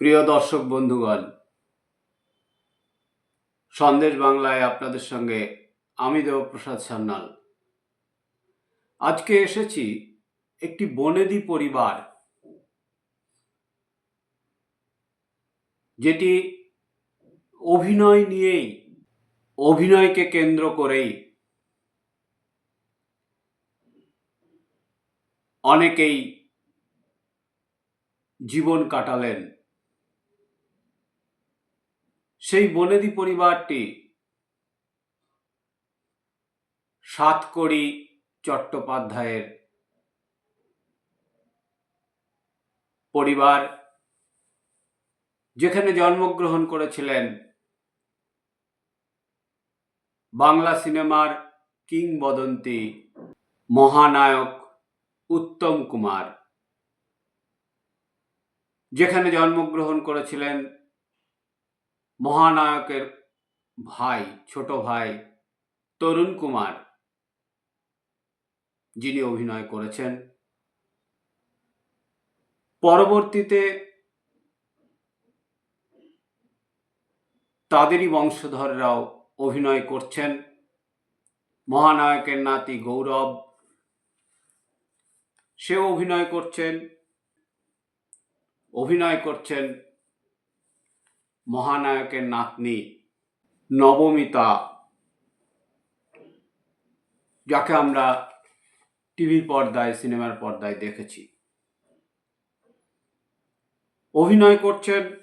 প্রিয় দর্শক বন্ধুগণ, সন্দেশ বাংলায় আপনাদের সঙ্গে আমি দেবপ্রসাদ সান্যাল। আজকে এসেছি একটি বনেদি পরিবার, যেটি অভিনয় নিয়েই, অভিনয়কে কেন্দ্র করেই অনেকেই জীবন কাটালেন। সেই বনেদি পরিবারটি সাতকড়ি চট্টোপাধ্যায়ের পরিবার, যেখানে জন্মগ্রহণ করেছিলেন বাংলা সিনেমার কিংবদন্তি মহানায়ক উত্তম কুমার, যেখানে জন্মগ্রহণ করেছিলেন মহানায়কের ভাই, ছোট ভাই তরুণ কুমার, যিনি অভিনয় করেছেন। পরবর্তীতে তাদেরই বংশধররাও অভিনয় করছেন। মহানায়কের নাতি গৌরব, সেও অভিনয় করছেন। অভিনয় করছেন মহানায়কের নাতনি নবমিতা, যাকে আমরা টিভির পর্দায়, সিনেমার পর্দায় দেখেছি। অভিনয় করছেন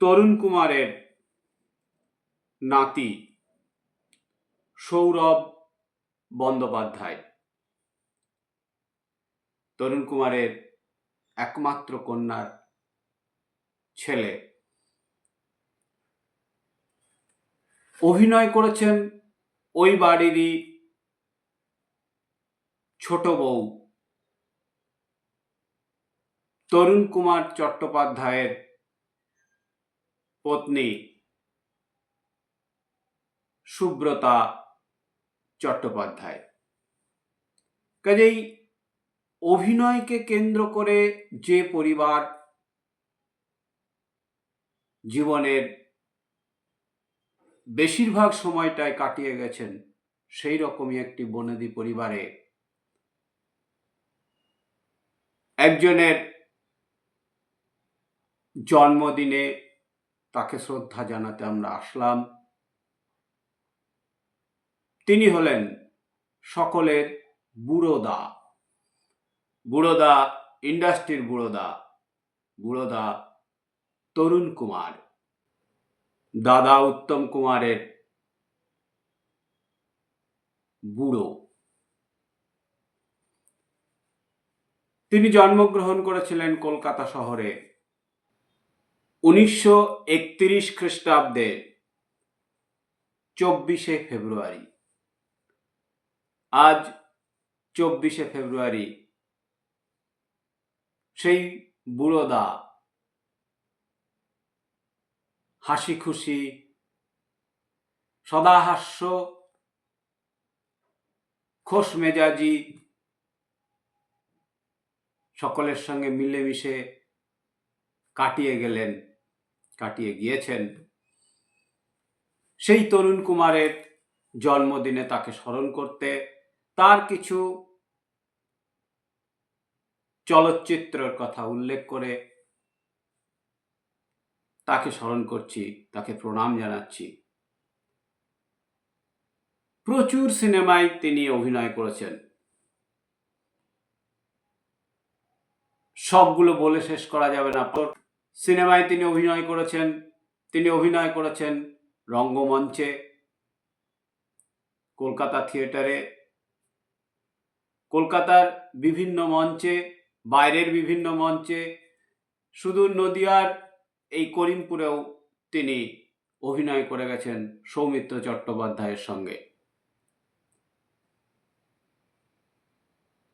তরুণ কুমারের নাতি সৌরভ বন্দ্যোপাধ্যায়। তরুণ কুমারের একমাত্র কন্যার ছেলে। অভিনয় করেছেন ওই বাড়িরই ছোট বউ। তরুণ কুমার চট্টোপাধ্যায়ের পত্নী সুব্রতা চট্টোপাধ্যায়। কাজেই অভিনয়কে কেন্দ্র করে যে পরিবার জীবনের বেশিরভাগ সময়টায় কাটিয়ে গেছেন সেই রকমই একটি বনেদি পরিবারে। একজনের জন্মদিনে তাকে শ্রদ্ধা জানাতে আমরা আসলাম। তিনি হলেন সকলের বুড়োদা। বুড়োদা, ইন্ডাস্ট্রির বুড়োদা। বুড়োদা তরুণ কুমার। দাদা উত্তম কুমারের বুড়ো। তিনি জন্মগ্রহণ করেছিলেন কলকাতা শহরে উনিশশো একত্রিশ খ্রিস্টাব্দে, চব্বিশে ফেব্রুয়ারি। আজ চব্বিশে ফেব্রুয়ারি। সেই বুড়োদা হাসি খুশি সদাহাস্য, খোশ মেজাজি, সকলের সঙ্গে মিলেমিশে কাটিয়ে গেলেন, কাটিয়ে গিয়েছেন। সেই তরুণ কুমারের জন্মদিনে তাকে স্মরণ করতে তার কিছু চলচ্চিত্রের কথা উল্লেখ করে তাকে স্মরণ করছি, তাকে প্রণাম জানাচ্ছি। প্রচুর সিনেমায় তিনি অভিনয় করেছেন। সবগুলো বলে শেষ করা যাবে না। সিনেমায় তিনি অভিনয় করেছেন, তিনি অভিনয় করেছেন রঙ্গমঞ্চে, কলকাতা থিয়েটারে। কলকাতার বিভিন্ন মঞ্চে, বাইরের বিভিন্ন মঞ্চে শুধু নদিয়ার এই করিমপুরেও তিনি অভিনয় করে গেছেন সৌমিত্র চট্টোপাধ্যায়ের সঙ্গে।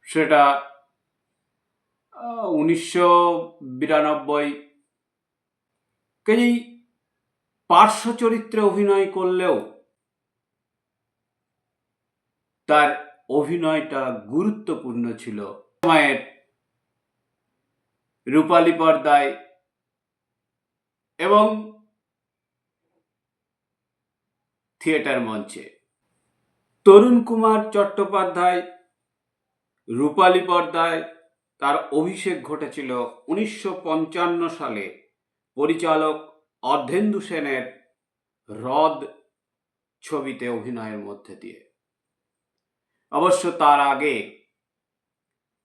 সেটা উনিশশো বিরানব্বই কাজেই পার্শ্ব চরিত্রে অভিনয় করলেও তার অভিনয়টা গুরুত্বপূর্ণ ছিল। সময়ের রূপালী পর্দায় এবং থিয়েটার মঞ্চে। তরুণ কুমার চট্টোপাধ্যায়, রূপালী পর্দায় তার অভিষেক ঘটেছিল উনিশশো পঞ্চান্ন সালে। পরিচালক অর্ধেন্দু সেনের হ্রদ ছবিতে অভিনয়ের মধ্যে দিয়ে। অবশ্য তার আগে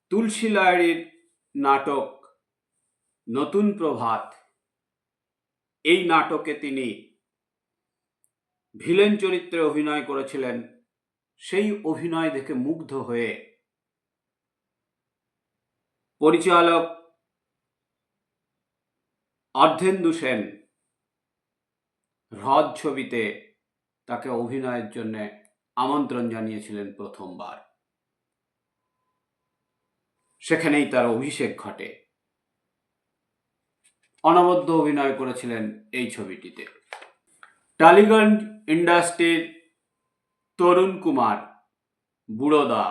তুলসী লাহিড়ির নাটক নতুন প্রভাত এই নাটকে তিনি ভিলেন চরিত্রে অভিনয় করেছিলেন, সেই অভিনয় দেখে মুগ্ধ হয়ে পরিচালক অর্ধেন্দু সেন হ্রদ ছবিতে তাকে অভিনয়ের জন্য আমন্ত্রণ জানিয়েছিলেন প্রথমবার। সেখানেই তার অভিষেক ঘটে। অনবদ্য অভিনয় করেছিলেন এই ছবিটিতে। টালিগঞ্জ ইন্ডাস্ট্রির তরুণ কুমার, বুড়োদা।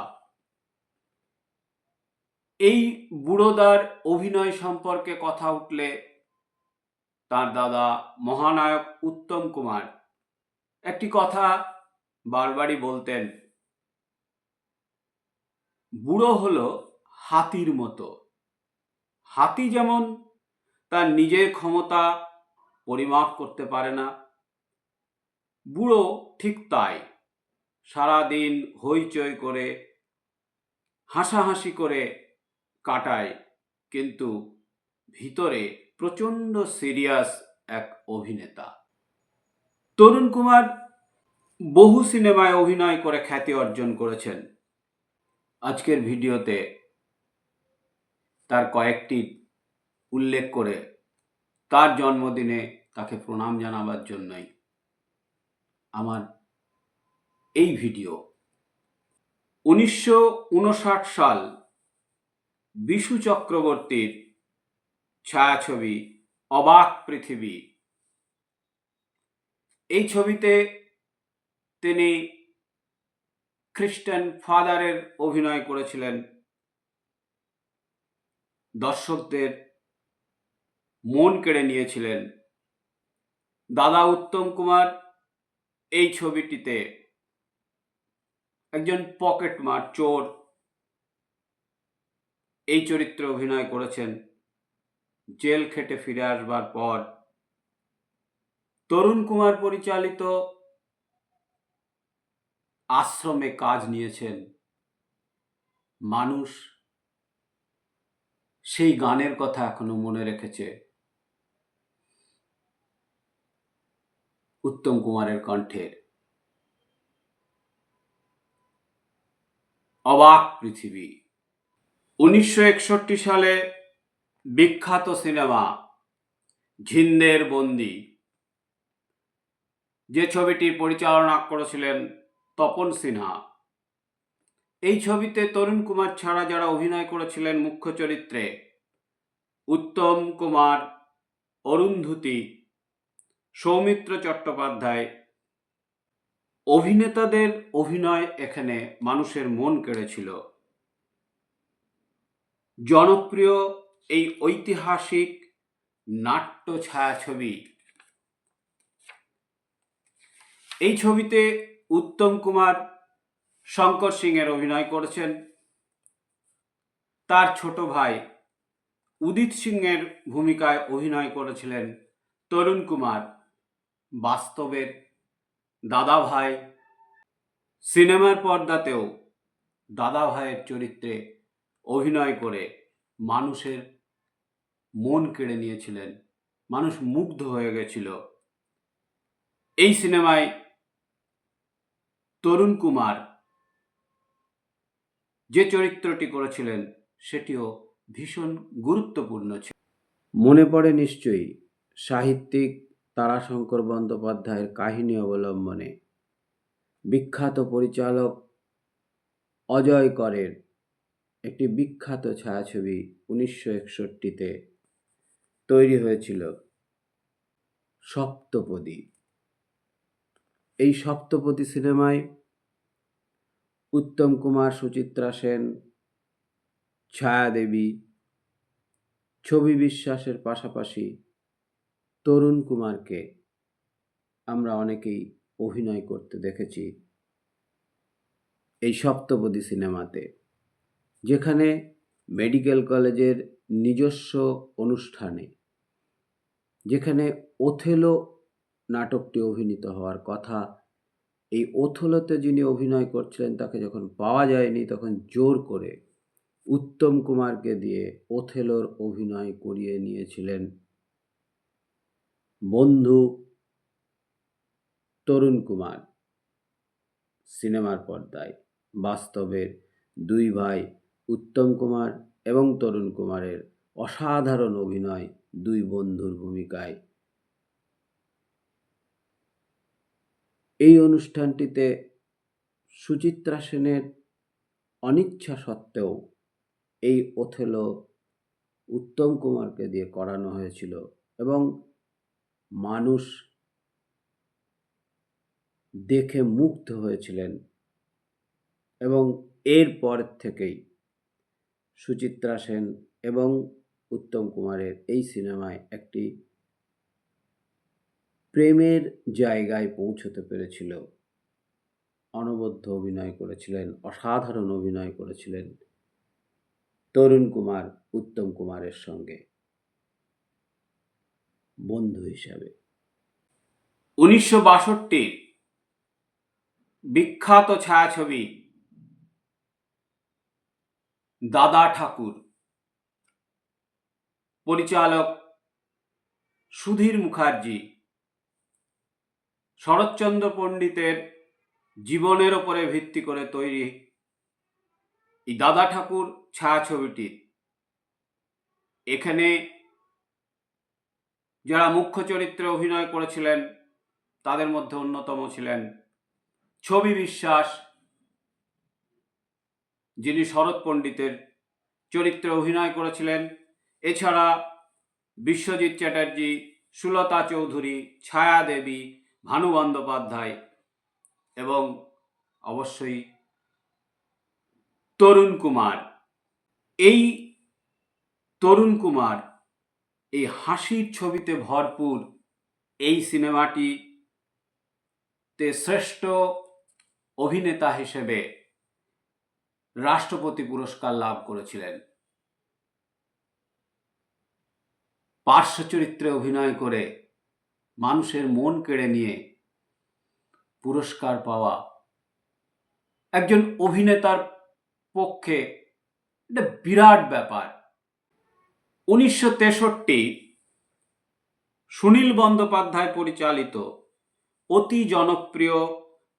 এই বুড়োদার অভিনয় সম্পর্কে কথা উঠলে তার দাদা মহানায়ক উত্তম কুমার একটি কথা বারবারই বলতেন, বুড়ো হলো হাতির মতো। হাতি যেমন তার নিজের ক্ষমতা পরিমাপ করতে পারে না। বুড়ো ঠিক তাই। সারাদিন হইচই করে, হাসাহাসি করে কাটায়, কিন্তু ভিতরে প্রচণ্ড সিরিয়াস এক অভিনেতা। তরুণ কুমার বহু সিনেমায় অভিনয় করে খ্যাতি অর্জন করেছেন। আজকের ভিডিওতে তার কয়েকটি উল্লেখ করে তার জন্মদিনে তাকে প্রণাম জানাবার জন্যই আমার এই ভিডিও। উনিশশো উনষাট সাল বিশু চক্রবর্তীর ছায়াছবি অবাক পৃথিবী। এই ছবিতে তিনি খ্রিস্টান ফাদারের অভিনয় করেছিলেন। দর্শকদের মন কেড়ে নিয়েছিলেন। দাদা উত্তম কুমার এই ছবিটিতে একজন পকেট মার চোর এই চরিত্রে অভিনয় করেছেন। জেল খেটে ফিরে আসবার পর তরুণ কুমার পরিচালিত আশ্রমে কাজ নিয়েছেন। মানুষ সেই গানের কথা এখনও মনে রেখেছে। উত্তম কুমারের কণ্ঠের অবাক পৃথিবী। উনিশশো একষট্টি সালে বিখ্যাত সিনেমা ঝিন্দের বন্দি। যে ছবিটি পরিচালনা করেছিলেন তপন সিনহা। এই ছবিতে তরুণ কুমার ছাড়া যারা অভিনয় করেছিলেন মুখ্য চরিত্রে উত্তম কুমার, অরুন্ধতী সৌমিত্র চট্টোপাধ্যায় অভিনেতাদের অভিনয় এখানে মানুষের মন কেড়েছিল। জনপ্রিয় এই ঐতিহাসিক নাট্য ছায়াছবি। এই ছবিতে উত্তম কুমার শঙ্কর সিংয়ের অভিনয় করেছেন। তার ছোট ভাই উদিত সিংয়ের ভূমিকায় অভিনয় করেছিলেন তরুণ কুমার। বাস্তবের দাদা ভাই সিনেমার পর্দাতেও দাদা ভাইয়ের চরিত্রে অভিনয় করে মানুষের মন কেড়ে নিয়েছিলেন, মানুষ মুগ্ধ হয়ে গেছিল। এই সিনেমায় তরুণ কুমার যে চরিত্রটি করেছিলেন, সেটিও ভীষণ গুরুত্বপূর্ণ ছিল। মনে পড়ে নিশ্চয়ই সাহিত্যিক তারাশঙ্কর বন্দ্যোপাধ্যায়ের কাহিনী অবলম্বনে বিখ্যাত পরিচালক অজয় করের একটি বিখ্যাত ছায়াছবি উনিশশো একষট্টিতে তৈরি হয়েছিল সপ্তপদী। এই সপ্তপদী সিনেমায় উত্তম কুমার, সুচিত্রা সেন, ছায়াদেবী, ছবি বিশ্বাসের পাশাপাশি তরুণ কুমারকে আমরা অনেকেই অভিনয় করতে দেখেছি এই সপ্তপদী সিনেমাতে, যেখানে মেডিকেল কলেজের নিজস্ব অনুষ্ঠানে, যেখানে ওথেলো নাটকটি অভিনীত হওয়ার কথা, এই ওথেলোতে যিনি অভিনয় করছিলেন তাকে যখন পাওয়া যায়নি তখন জোর করে উত্তম কুমারকে দিয়ে ওথেলোর অভিনয় করিয়ে নিয়েছিলেন বন্ধু তরুণ কুমার। সিনেমার পর্দায় বাস্তবের দুই ভাই উত্তম কুমার এবং তরুণ কুমারের অসাধারণ অভিনয় দুই বন্ধুর ভূমিকায়। এই অনুষ্ঠানটিতে সুচিত্রা সেনের অনিচ্ছা সত্ত্বেও এই ওথেলো উত্তম কুমারকে দিয়ে করানো হয়েছিল এবং মানুষ দেখে মুগ্ধ হয়েছিলেন এবং এরপর থেকেই সুচিত্রা সেন এবং উত্তম কুমারের এই সিনেমায় একটি প্রেমের জায়গায় পৌঁছতে পেরেছিল। অনবদ্য অভিনয় করেছিলেন, অসাধারণ অভিনয় করেছিলেন তরুণ কুমার, উত্তম কুমারের সঙ্গে। বন্ধু হিসাবে। উনিশশো বাষট্টির বিখ্যাত ছায়াছবি দাদা ঠাকুর। পরিচালক সুধীর মুখার্জি। শরৎচন্দ্র পণ্ডিতের জীবনের ওপরে ভিত্তি করে তৈরি এই দাদা ঠাকুর ছায়াছবিটি। এখানে যারা মুখ্য চরিত্রে অভিনয় করেছিলেন, তাদের মধ্যে অন্যতম ছিলেন ছবি বিশ্বাস, যিনি শরৎ পণ্ডিতের চরিত্রে অভিনয় করেছিলেন। এছাড়া বিশ্বজিৎ চ্যাটার্জি, সুলতা চৌধুরী, ছায়া দেবী, ভানু বন্দ্যোপাধ্যায় এবং অবশ্যই তরুণ কুমার। এই তরুণ কুমার এই হাসির ছবিতে ভরপুর এই সিনেমাটিতে শ্রেষ্ঠ অভিনেতা হিসেবে রাষ্ট্রপতি পুরস্কার লাভ করেছিলেন। পার্শ্ব চরিত্রে অভিনয় করে মানুষের মন কেড়ে নিয়ে পুরস্কার পাওয়া একজন অভিনেতার পক্ষে এটা বিরাট ব্যাপার। উনিশশো তেষট্টি সুনীল বন্দ্যোপাধ্যায় পরিচালিত অতি জনপ্রিয়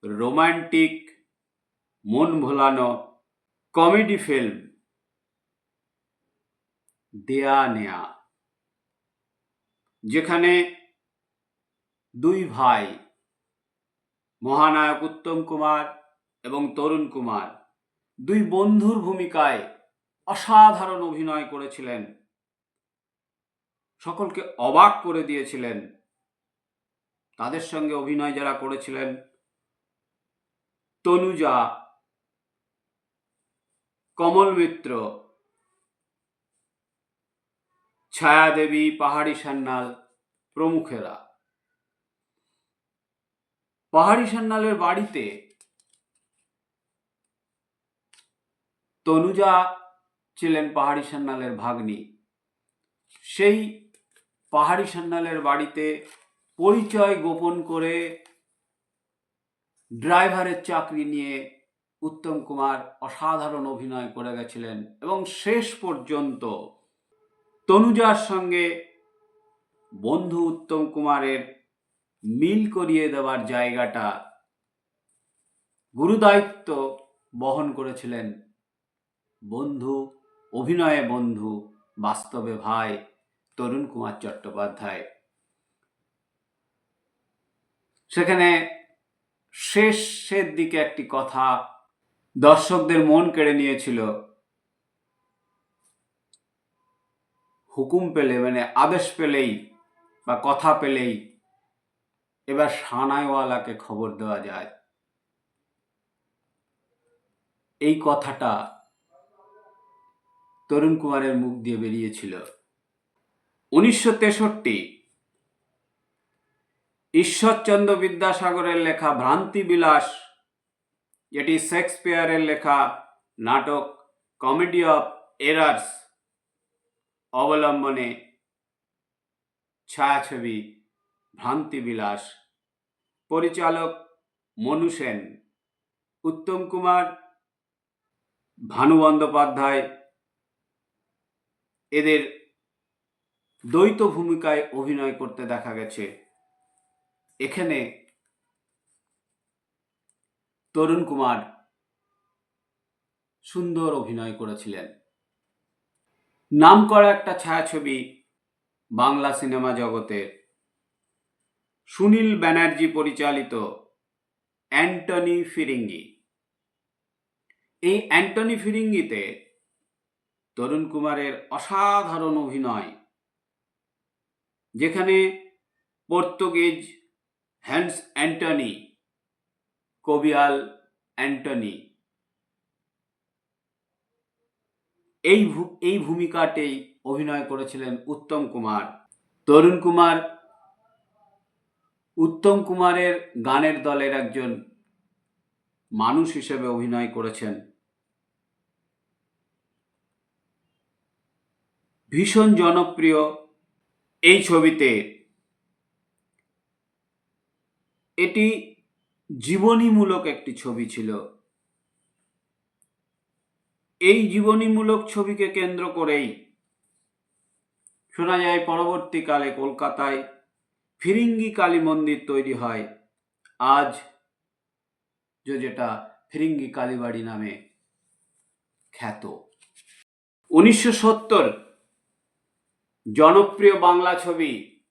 রোমান্টিক, মন ভোলানো কমেডি ফিল্ম দেয়া নেয়া, যেখানে দুই ভাই, মহানায়ক উত্তম কুমার এবং তরুণ কুমার, দুই বন্ধুর ভূমিকায় অসাধারণ অভিনয় করেছিলেন সকলকে অবাক করে দিয়েছিলেন। তাদের সঙ্গে অভিনয় যারা করেছিলেন, তনুজা, কমল মিত্র, ছায়াদেবী, পাহাড়ি সান্যাল প্রমুখেরা। পাহাড়ি সান্যালের বাড়িতে তনুজা ছিলেন পাহাড়ি সান্যালের ভাগ্নি। সেই পাহাড়ি সান্যালের বাড়িতে পরিচয় গোপন করে ড্রাইভারের চাকরি নিয়ে উত্তম কুমার অসাধারণ অভিনয় করে গেছিলেন এবং শেষ পর্যন্ত তনুজার সঙ্গে বন্ধু উত্তম কুমারের মিল করিয়ে দেওয়ার জায়গাটা গুরুদায়িত্ব বহন করেছিলেন বন্ধু, অভিনয়ে বন্ধু, বাস্তবে ভাই তরুণ কুমার চট্টোপাধ্যায়। সেখানে শেষের দিকে একটি কথা দর্শকদের মন কেড়ে নিয়েছিল। হুকুম পেলে মানে আদেশ পেলেই বা কথা পেলেই এবার সানাইওয়ালাকে খবর দেওয়া যায়। এই কথাটা তরুণ কুমারের মুখ দিয়ে বেরিয়েছিল। উনিশশো তেষট্টি ঈশ্বরচন্দ্র বিদ্যাসাগরের লেখা ভ্রান্তি বিলাস যেটি শেক্সপিয়ারের লেখা নাটক কমেডি অফ এরার্স অবলম্বনে ছায়াছবি ভ্রান্তি বিলাস পরিচালক মনু সেন। উত্তম কুমার ভানু বন্দ্যোপাধ্যায়। এদের দ্বৈত ভূমিকায় অভিনয় করতে দেখা গেছে। এখানে তরুণ কুমার সুন্দর অভিনয় করেছিলেন। নামকরা একটা ছায়াছবি বাংলা সিনেমা জগতের সুনীল ব্যানার্জি পরিচালিত অ্যান্টনি ফিরিঙ্গি। এই অ্যান্টনি ফিরিঙ্গিতে তরুণ কুমারের অসাধারণ অভিনয় যেখানে পর্তুগিজ হ্যান্স অ্যান্টনি, কবিয়াল অ্যান্টনি। এই এই ভূমিকাতেই অভিনয় করেছিলেন উত্তম কুমার। তরুণ কুমার, উত্তম কুমারের গানের দলের একজন মানুষ হিসেবে অভিনয় করেছেন। ভীষণ জনপ্রিয় এই ছবিতে এটি জীবনীমূলক একটি ছবি ছিল। এই জীবনীমূলক ছবিকে কেন্দ্র করেই শোনা যায়, পরবর্তীকালে কলকাতায় ফিরিঙ্গি কালী মন্দির তৈরি হয়। আজ যেটা ফিরিঙ্গি কালীবাড়ি নামে খ্যাত। উনিশশো সত্তর জনপ্রিয় বাংলা ছবি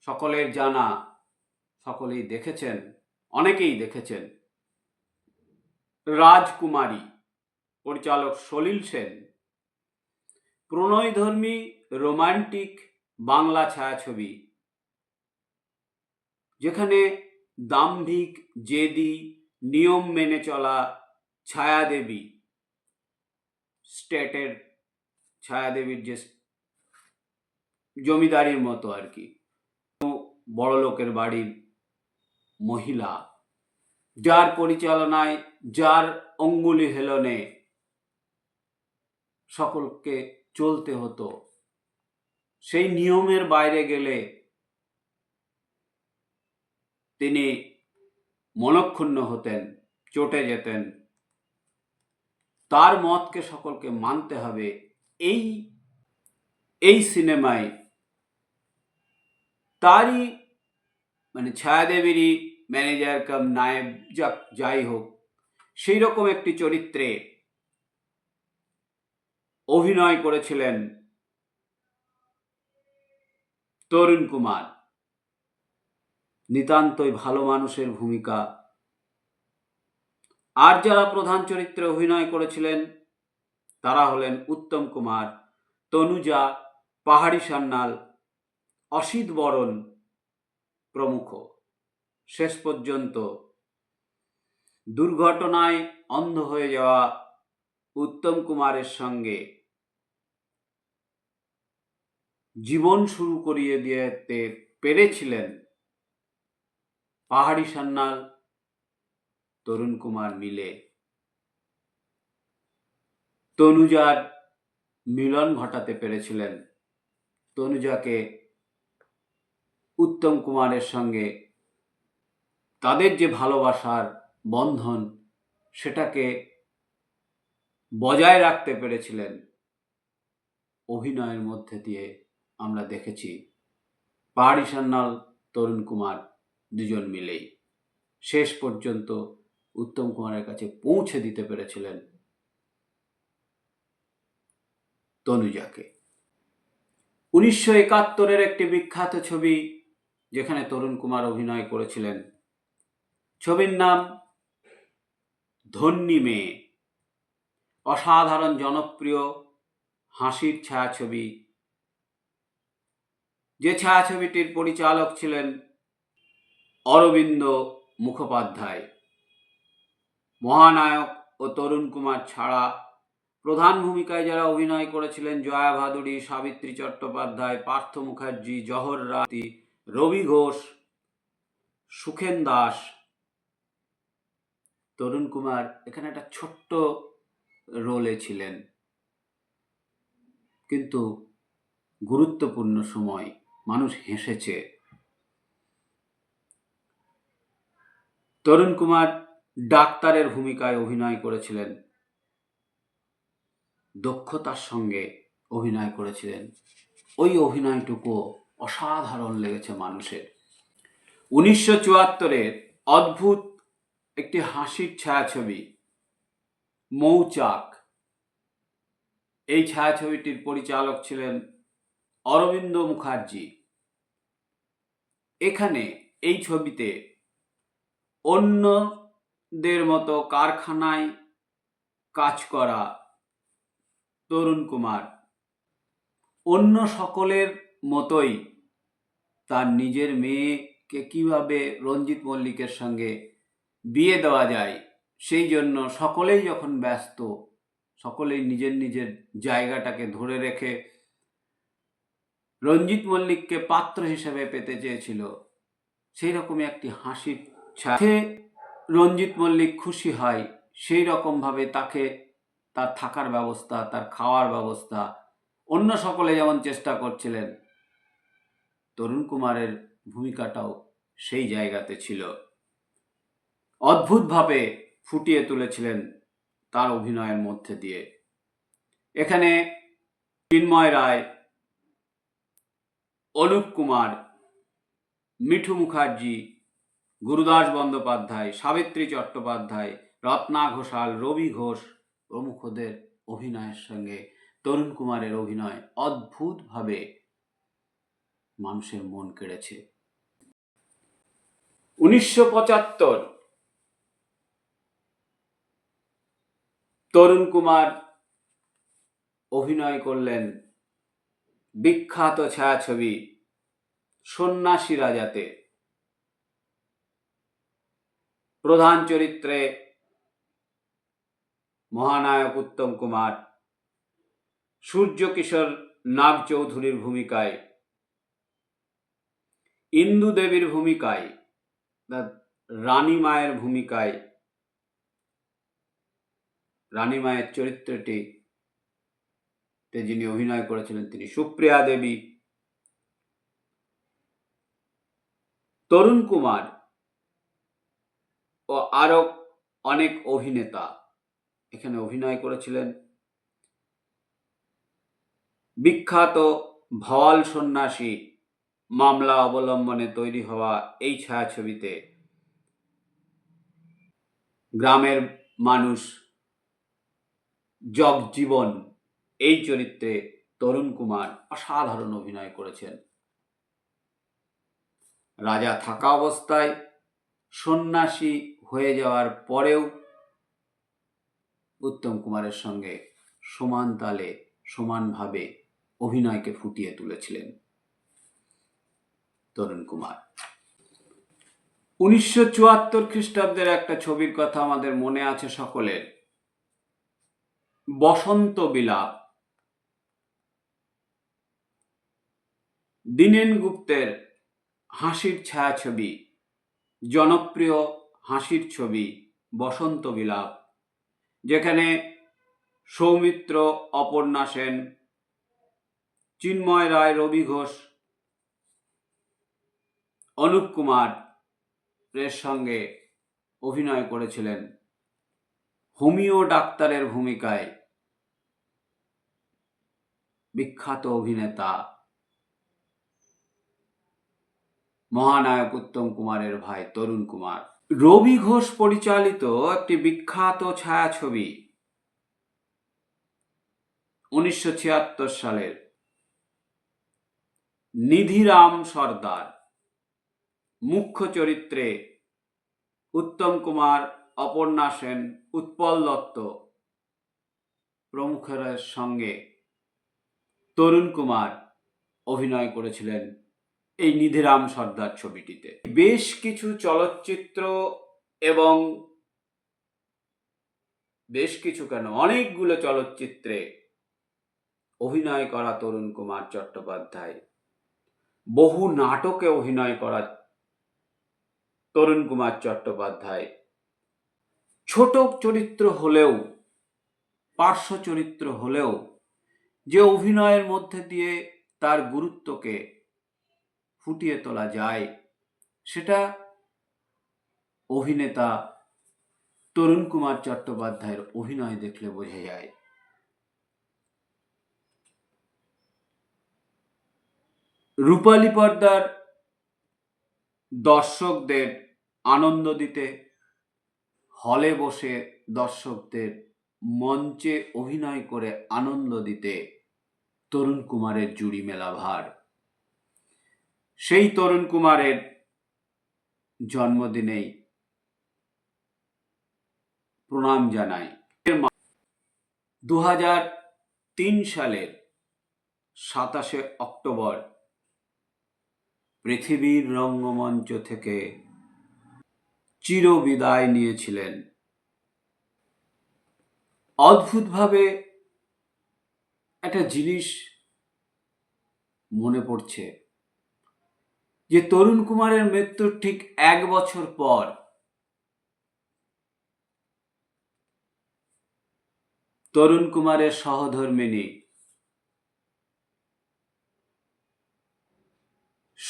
সকলের জানা, সকলেই দেখেছেন, অনেকেই দেখেছেন। রাজকুমারী, পরিচালক সলিল সেন। প্রণয়ধর্মী, রোমান্টিক বাংলা ছায়াছবি। যেখানে দাম্ভিক, জেদি, নিয়ম মেনে চলা ছায়াদেবী, স্টেটের ছায়াদেবীর যে জমিদারির মতো আর কি। বড় লোকের বাড়ির মহিলা, যার পরিচালনায়, যার অঙ্গুলি হেলনে সকলকে চলতে হতো, সেই নিয়মের বাইরে গেলে তিনি মনক্ষুণ্ণ হতেন, চটে যেতেন। তার মতকে সকলকে মানতে হবে। এই এই সিনেমায় তারই মানে ছায়াদেবীরই ম্যানেজার কাম নায়েব যা যাই হোক সেই রকম একটি চরিত্রে অভিনয় করেছিলেন তরুণ কুমার নিতান্তই ভালো মানুষের ভূমিকা। আর যারা প্রধান চরিত্রে অভিনয় করেছিলেন, তারা হলেন উত্তম কুমার, তনুজা, পাহাড়ি সান্যাল অসিত বরণ প্রমুখ। শেষ পর্যন্ত দুর্ঘটনায় অন্ধ হয়ে যাওয়া উত্তম কুমারের সঙ্গে জীবন শুরু করিয়ে দিতে পেরেছিলেন পাহাড়ি সান্যাল তরুণ কুমার মিলে। তনুজার মিলন ঘটাতে পেরেছিলেন। তনুজাকে উত্তম কুমারের সঙ্গে তাদের যে ভালোবাসার বন্ধন, সেটাকে বজায় রাখতে পেরেছিলেন অভিনয়ের মধ্যে দিয়ে আমরা দেখেছি। পাহাড়ি সান্যাল, তরুণ কুমার দুজন মিলেই। শেষ পর্যন্ত উত্তম কুমারের কাছে পৌঁছে দিতে পেরেছিলেন তনুজাকে। উনিশশো একাত্তরের একটি বিখ্যাত ছবি যেখানে তরুণ কুমার অভিনয় করেছিলেন। ছবির নাম ধন্যী মেয়ে। অসাধারণ জনপ্রিয় হাসির ছায়াছবি। যে ছায়াছবিটির পরিচালক ছিলেন অরবিন্দ মুখোপাধ্যায়। মহানায়ক ও তরুণ কুমার ছাড়া প্রধান ভূমিকায় যারা অভিনয় করেছিলেন, জয়া ভাদুরী সাবিত্রী চট্টোপাধ্যায়, পার্থ মুখার্জি, জহর রাতি রবি ঘোষ, সুখেন দাস, তরুণ কুমার এখানে একটা ছোট্ট রোলে ছিলেন। কিন্তু গুরুত্বপূর্ণ সময় মানুষ হেসেছে। তরুণ কুমার ডাক্তারের ভূমিকায় অভিনয় করেছিলেন। দক্ষতার সঙ্গে অভিনয় করেছিলেন। ওই অভিনয়টুকু অসাধারণ লেগেছে মানুষের। উনিশশো চুয়াত্তরের অদ্ভুত একটি হাসির ছায়াছবি, মৌচাক। এই ছায়াছবিটির পরিচালক ছিলেন অরবিন্দ মুখার্জি। এখানে এই ছবিতে অন্যদের মতো কারখানায় কাজ করা তরুণ কুমার। অন্য সকলের মতোই তার নিজের মেয়েকে কীভাবে রঞ্জিত মল্লিকের সঙ্গে বিয়ে দেওয়া যায়, সেই জন্য সকলেই যখন ব্যস্ত, সকলেই নিজের নিজের জায়গাটাকে ধরে রেখে রঞ্জিত মল্লিককে পাত্র হিসেবে পেতে চেয়েছিল, সেই রকমই একটি হাসির সাথে রঞ্জিত মল্লিক খুশি হয়, সেই রকমভাবে তাকে তার থাকার ব্যবস্থা, তার খাওয়ার ব্যবস্থা, অন্য সকলে যেমন চেষ্টা করছিলেন তরুণ কুমারের ভূমিকাটাও সেই জায়গাতে ছিল। অদ্ভুতভাবে ফুটিয়ে তুলেছিলেন তার অভিনয়ের মধ্যে দিয়ে। এখানে চিন্ময় রায় অনুপ কুমার, মিঠু মুখার্জি, গুরুদাস বন্দ্যোপাধ্যায়, সাবিত্রী চট্টোপাধ্যায়, রত্না ঘোষাল, রবি ঘোষ প্রমুখদের অভিনয়ের সঙ্গে তরুণ কুমারের অভিনয় অদ্ভুতভাবে মানুষের মন কেড়েছে। উনিশশো পঁচাত্তর, তরুণ কুমার অভিনয় করলেন বিখ্যাত ছায়াছবি সন্ন্যাসী রাজাতে। প্রধান চরিত্রে মহানায়ক উত্তম কুমার সূর্য কিশোর নাগ চৌধুরীর ভূমিকায় ইন্দু দেবীর ভূমিকায় রানী মায়ের ভূমিকায়, রানী মায়ের চরিত্রটি তে যিনি অভিনয় করেছিলেন তিনি সুপ্রিয়া দেবী। তরুণ কুমার ও আরও অনেক অভিনেতা এখানে অভিনয় করেছিলেন। বিখ্যাত ভওয়াল সন্ন্যাসী মামলা অবলম্বনে তৈরি হওয়া এই ছায়াছবিতে গ্রামের মানুষ জগজীবন এই চরিত্রে তরুণ কুমার অসাধারণ অভিনয় করেছেন। রাজা থাকা অবস্থায় সন্ন্যাসী হয়ে যাওয়ার পরেও উত্তম কুমারের সঙ্গে সমান তালে সমানভাবে অভিনয়কে ফুটিয়ে তুলেছিলেন। তরুণ কুমার। উনিশশো চুয়াত্তর খ্রিস্টাব্দের একটা ছবির কথা আমাদের মনে আছে সকলের। বসন্ত বিলাপ। দীনেন গুপ্তের হাসির ছায়াছবি, জনপ্রিয় হাসির ছবি বসন্ত বিলাপ, যেখানে সৌমিত্র, অপর্ণা সেন, চিন্ময় রায়, রবি ঘোষ অনুপ কুমার এর সঙ্গে অভিনয় করেছিলেন। হোমিও ডাক্তারের ভূমিকায় বিখ্যাত অভিনেতা মহানায়ক উত্তম কুমারের ভাই তরুণ কুমার। রবি ঘোষ পরিচালিত একটি বিখ্যাত ছায়াছবি উনিশশো ছিয়াত্তর সালের নিধিরাম সর্দার। মুখ্য চরিত্রে উত্তম কুমার, অপর্ণা সেন, উৎপল দত্ত প্রমুখের সঙ্গে তরুণ কুমার অভিনয় করেছিলেন এই নিধিরাম সর্দার ছবিটিতে। বেশ কিছু চলচ্চিত্র এবং বেশ কিছু কেন, অনেকগুলো চলচ্চিত্রে অভিনয় করা তরুণ কুমার চট্টোপাধ্যায়। বহু নাটকে অভিনয় করা তরুণ কুমার চট্টোপাধ্যায়। ছোট চরিত্র হলেও, পার্শ্ব চরিত্র হলেও, যে অভিনয়ের মধ্যে দিয়ে তার গুরুত্বকে ফুটিয়ে তোলা যায়, সেটা অভিনেতা তরুণ কুমার চট্টোপাধ্যায়ের অভিনয় দেখলে বোঝা যায়। রূপালী পর্দার দর্শকদের আনন্দ দিতে, হলে বসে দর্শকদের মঞ্চে অভিনয় করে আনন্দ দিতে তরুণ কুমারের জুড়ি মেলা ভার। সেই তরুণ কুমারের জন্মদিনেই প্রণাম জানাই। দু হাজার তিন সালের সাতাশে অক্টোবর পৃথিবীর রঙ্গমঞ্চ থেকে চিরবিদায় নিয়েছিলেন। অদ্ভুতভাবে একটা জিনিস মনে পড়ছে যে তরুণ কুমারের মৃত্যুর ঠিক এক বছর পর তরুণ কুমারের সহধর্মিনী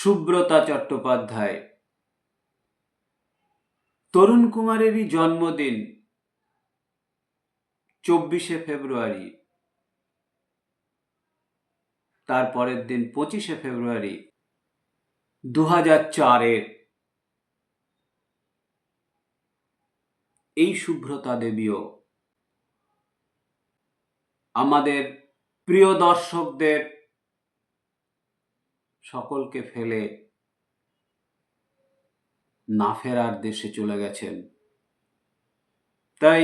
সুব্রতা চট্টোপাধ্যায়। তরুণ কুমারেরই জন্মদিন, চব্বিশে ফেব্রুয়ারি। তার পরের দিন পঁচিশে ফেব্রুয়ারি দু হাজার চারের। এই শুভ্রতা দেবীও আমাদের প্রিয় দর্শকদের সকলকে ফেলে না ফেরার দেশে চলে গেছেন। তাই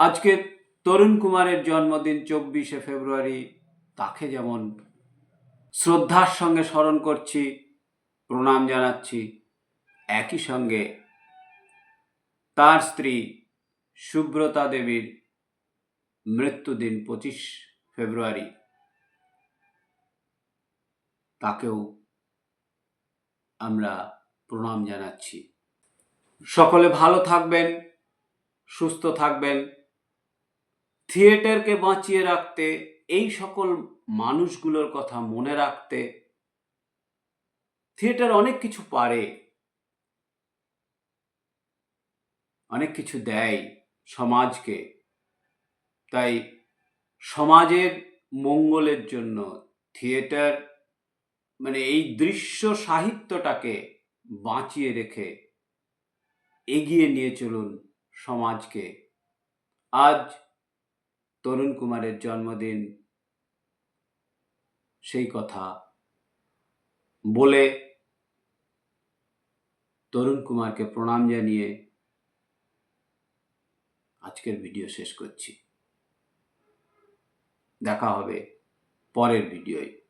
আজকে তরুণ কুমারের জন্মদিন চব্বিশে ফেব্রুয়ারি, তাকে যেমন শ্রদ্ধার সঙ্গে স্মরণ করছি, প্রণাম জানাচ্ছি, একই সঙ্গে তার স্ত্রী সুব্রতা দেবীর মৃত্যুদিন পঁচিশ ফেব্রুয়ারি। তাকেও আমরা প্রণাম জানাচ্ছি। সকলে ভালো থাকবেন, সুস্থ থাকবেন। থিয়েটারকে বাঁচিয়ে রাখতে, এই সকল মানুষগুলোর কথা মনে রাখতে থিয়েটার অনেক কিছু পারে, অনেক কিছু দেয় সমাজকে। তাই সমাজের মঙ্গলের জন্য থিয়েটার মানে এই দৃশ্য সাহিত্যটাকে বাঁচিয়ে রেখে এগিয়ে নিয়ে চলুন সমাজকে। আজ তরুণ কুমারের জন্মদিন, সেই কথা বলে তরুণ কুমারকে প্রণাম জানিয়ে আজকের ভিডিও শেষ করছি। দেখা হবে পরের ভিডিওয়।